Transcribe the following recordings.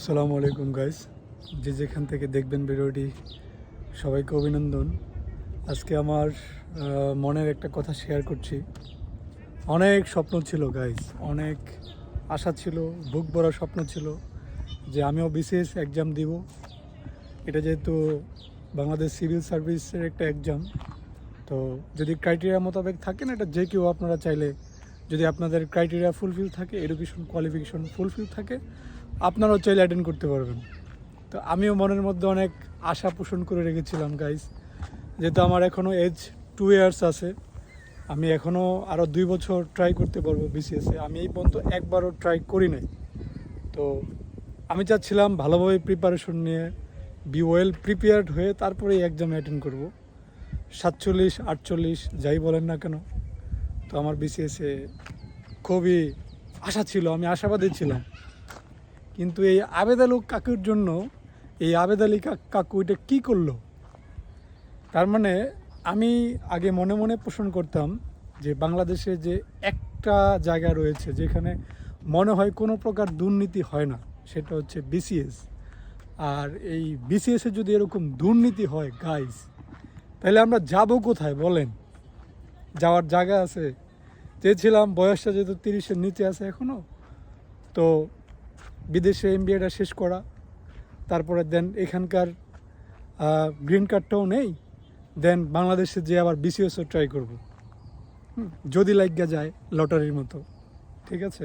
আসসালামু আলাইকুম গাইস যে যেখান থেকে দেখবেন ভিডিওটি, সবাইকে অভিনন্দন। আজকে আমার মনের একটা কথা শেয়ার করছি। অনেক স্বপ্ন ছিল গাইস অনেক আশা ছিল, বুক ভরা স্বপ্ন ছিল যে আমিও বিশেষ এক্সাম দিব। এটা যেহেতু বাংলাদেশ সিভিল সার্ভিসের একটা এক্সাম তো যদি ক্রাইটেরিয়া মোতাবেক থাকে না, এটা যে কেউ আপনারা চাইলে যদি আপনাদের ক্রাইটেরিয়া ফুলফিল থাকে এডুকেশন কোয়ালিফিকেশন ফুলফিল থাকে আপনারাও চাইলে অ্যাটেন্ড করতে পারবেন। তো আমিও মনের মধ্যে অনেক আশা পোষণ করে রেখেছিলাম গাইজ যেহেতু আমার এখনও এজ টু ইয়ার্স আছে, আমি এখনও আরও দুই বছর ট্রাই করতে পারব বিসিএসে আমি এই পর্যন্ত একবারও ট্রাই করি নাই। তো আমি চাচ্ছিলাম ভালোভাবে প্রিপারেশন নিয়ে বি ওয়েল প্রিপেয়ার্ড হয়ে তারপরে এই এক্সাম অ্যাটেন্ড করব। সাতচল্লিশ, আটচল্লিশ, যাই বলেন না কেন। তো আমার বিসিএসে খুবই আশা ছিল, আমি আশাবাদী ছিলাম। কিন্তু এই আবেদ আলু কাকুর জন্য এই আবেদ আলী কাকু এটা কী করল? তার মানে আমি আগে মনে মনে পোষণ করতাম যে বাংলাদেশে যে একটা জায়গা রয়েছে যেখানে মনে হয় কোনো প্রকার দুর্নীতি হয় না, সেটা হচ্ছে বিসিএস আর এই বিসিএসে যদি এরকম দুর্নীতি হয় গাইস তাহলে আমরা যাব কোথায় বলেন? যাওয়ার জায়গা আছে। চেয়েছিলাম বয়সটা যেহেতু তিরিশের নিচে আছে এখনও তো বিদেশে এমবিএটা শেষ করা, তারপরে দেন এখানকার গ্রিন কার্ডটাও নেই দেন বাংলাদেশে যে আবার বিসিএসও ট্রাই করব। যদি লাগিয়া যায় লটারির মতো, ঠিক আছে?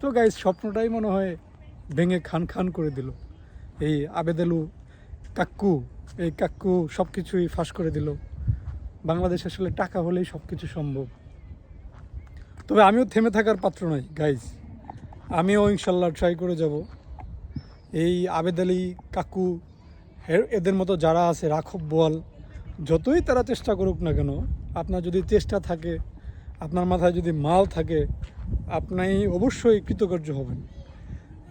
তো গাইজ স্বপ্নটাই মনে হয় ভেঙে খান খান করে দিল। এই আবেদালু কাক্কু এই কাক্কু সব কিছুই ফাঁস করে দিল। বাংলাদেশ আসলে টাকা হলেই সব কিছু সম্ভব। তবে আমিও থেমে থাকার পাত্র নই গাইজ আমিও ইনশাল্লাহ ট্রাই করে যাব। এই আবেদ আলী কাকু এদের মতো যারা আছে রাখব বোয়াল, যতই তারা চেষ্টা করুক না কেন, আপনার যদি চেষ্টা থাকে, আপনার মাথায় যদি মাল থাকে, আপনি অবশ্যই কৃতকার্য হবেন।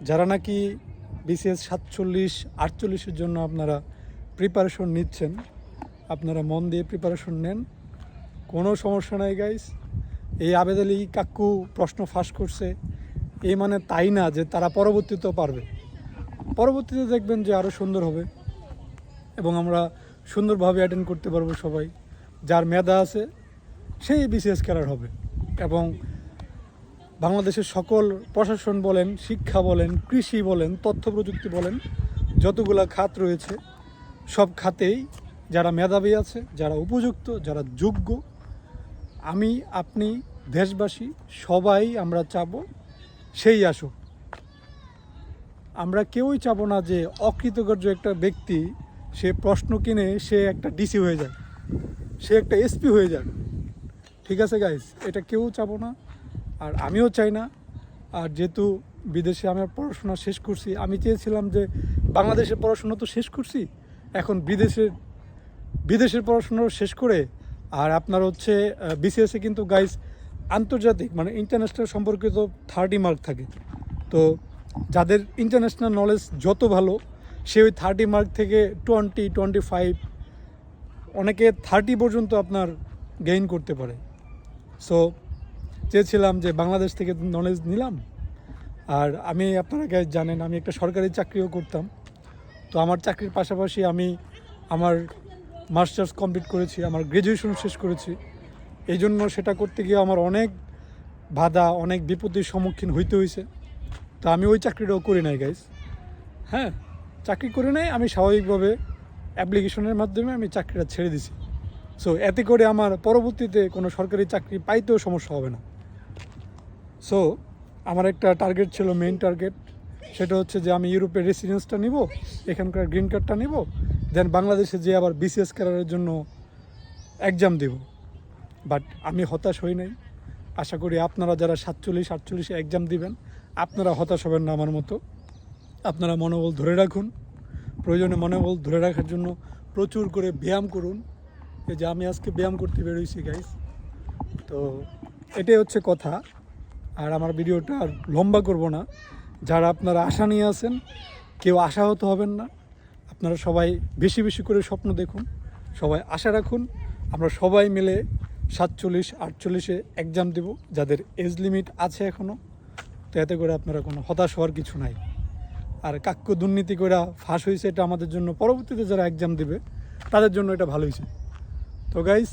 যারা নাকি বিসিএস সাতচল্লিশ, আটচল্লিশের জন্য আপনারা প্রিপারেশন নিচ্ছেন, আপনারা মন দিয়ে প্রিপারেশন নেন। কোনো সমস্যা নাই গাইস এই আবেদ আলী কাকু প্রশ্ন ফাঁস করছে। এই মানে তাই না যে তারা পরবর্তীতেও পারবে? পরবর্তীতে দেখবেন যে আরও সুন্দর হবে এবং আমরা সুন্দরভাবে অ্যাটেন্ড করতে পারব সবাই। যার মেধা আছে, সেই বিসিএস ক্যাডার হবে এবং বাংলাদেশের সকল প্রশাসন বলেন, শিক্ষা বলেন, কৃষি বলেন, তথ্য প্রযুক্তি বলেন, যতগুলা খাত রয়েছে, সব খাতেই যারা মেধাবী আছে, যারা উপযুক্ত, যারা যোগ্য, আমি, আপনি, দেশবাসী, সবাই আমরা চাবো সেই আসুক। আমরা কেউই চাবো না যে অকৃতকার্য একটা ব্যক্তি সে প্রশ্ন কিনে সে একটা ডিসি হয়ে যায় সে একটা এসপি হয়ে যাক। ঠিক আছে গাইস এটা কেউ চাবো না, আর আমিও চাই না। আর যেহেতু বিদেশে আমার পড়াশোনা শেষ করছি, আমি চেয়েছিলাম যে বাংলাদেশের পড়াশোনা তো শেষ করছি, এখন বিদেশের বিদেশের পড়াশোনা শেষ করে, আর আপনার হচ্ছে বিসিএসে কিন্তু গাইস আন্তর্জাতিক মানে ইন্টারন্যাশনাল সম্পর্কিত থার্টি মার্ক থাকে। তো যাদের ইন্টারন্যাশনাল নলেজ যত ভালো, সে ওই থার্টি মার্ক থেকে টোয়েন্টি টোয়েন্টি ফাইভ অনেকে থার্টি পর্যন্ত আপনার গেইন করতে পারে। সো চেয়েছিলাম যে বাংলাদেশ থেকে নলেজ নিলাম। আর আমি আপনারা জানেন, আমি একটা সরকারি চাকরিও করতাম। তো আমার চাকরির পাশাপাশি আমি আমার মাস্টার্স কমপ্লিট করেছি, আমার গ্র্যাজুয়েশন শেষ করেছি। এই জন্য সেটা করতে গিয়ে আমার অনেক বাধা, অনেক বিপত্তির সম্মুখীন হইতে হয়েছে তো আমি ওই চাকরিটাও করি নাই গাইজ হ্যাঁ চাকরি করি নাই, আমি স্বাভাবিকভাবে অ্যাপ্লিকেশনের মাধ্যমে আমি চাকরিটা ছেড়ে দিছি। সো এতে করে আমার পরবর্তীতে কোনো সরকারি চাকরি পাইতেও সমস্যা হবে না। সো আমার একটা টার্গেট ছিল মেইন টার্গেট সেটা হচ্ছে যে আমি ইউরোপের রেসিডেন্সটা নিব, এখানকার গ্রিন কার্ডটা নিব দেন বাংলাদেশে যে আবার বিসিএস ক্যাডারের জন্য এক্সাম দেব। বাট আমি হতাশ হই নাই। আশা করি আপনারা যারা সাতচল্লিশ, আটচল্লিশে এক্সাম দিবেন, আপনারা হতাশ হবেন না আমার মতো। আপনারা মনোবল ধরে রাখুন। প্রয়োজনে মনোবল ধরে রাখার জন্য প্রচুর করে ব্যায়াম করুন। এই যে আমি আজকে ব্যায়াম করতে বেরোইছি গাইস তো এটাই হচ্ছে কথা। আর আমার ভিডিওটা আর লম্বা করব না। যারা আপনারা আশা নিয়ে আছেন, কেউ আশাহত হবেন না। আপনারা সবাই বেশি বেশি করে স্বপ্ন দেখুন। সবাই আশা রাখুন। আমরা সবাই মিলে সাতচল্লিশ, আটচল্লিশে এক্সাম দেব, যাদের এজ লিমিট আছে এখনও তো এতে করে আপনারা কোনো হতাশ হওয়ার কিছু নাই। আর কাক্য দুর্নীতি করে ফাঁস হয়েছে এটা আমাদের জন্য পরবর্তীতে যারা এক্সাম দেবে, তাদের জন্য এটা ভালো হয়েছে তো গাইস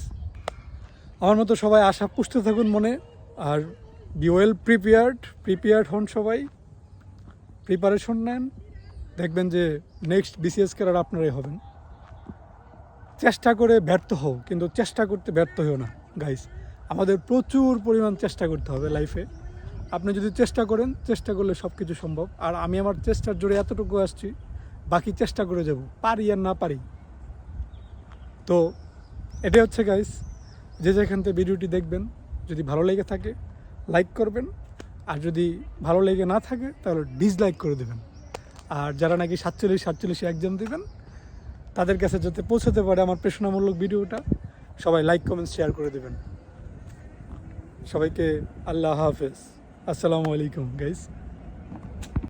আমার মতো সবাই আশা পুষতে থাকুন মনে, আর বি ওয়েল প্রিপেয়ার্ড প্রিপেয়ার্ড হন সবাই। প্রিপারেশন নেন, দেখবেন যে নেক্সট বিসিএস ক্যারার আপনারাই হবেন। চেষ্টা করে ব্যর্থ হও, কিন্তু চেষ্টা করতে ব্যর্থ হও না। গাইস আমাদের প্রচুর পরিমাণ চেষ্টা করতে হবে লাইফে আপনি যদি চেষ্টা করেন, চেষ্টা করলে সব কিছু সম্ভব। আর আমি আমার চেষ্টার জোরে এতটুকু আসছি, বাকি চেষ্টা করে যাব, পারি আর না পারি। তো, এটাই হচ্ছে গাইস যে যেখান থেকে ভিডিওটি দেখবেন, যদি ভালো লেগে থাকে লাইক করবেন। আর যদি ভালো লেগে না থাকে, তাহলে ডিসলাইক করে দেবেন। আর যারা নাকি সাতচল্লিশ সাতচল্লিশে এক্সাম দেবেন, তাদের কাছে যাতে পৌঁছাতে পারে আমার প্রেষণামূলক ভিডিওটা সবাই লাইক কমেন্ট শেয়ার করে দেবেন। সবাইকে আল্লাহ হাফেজ। আসসালামু আলাইকুম গাইস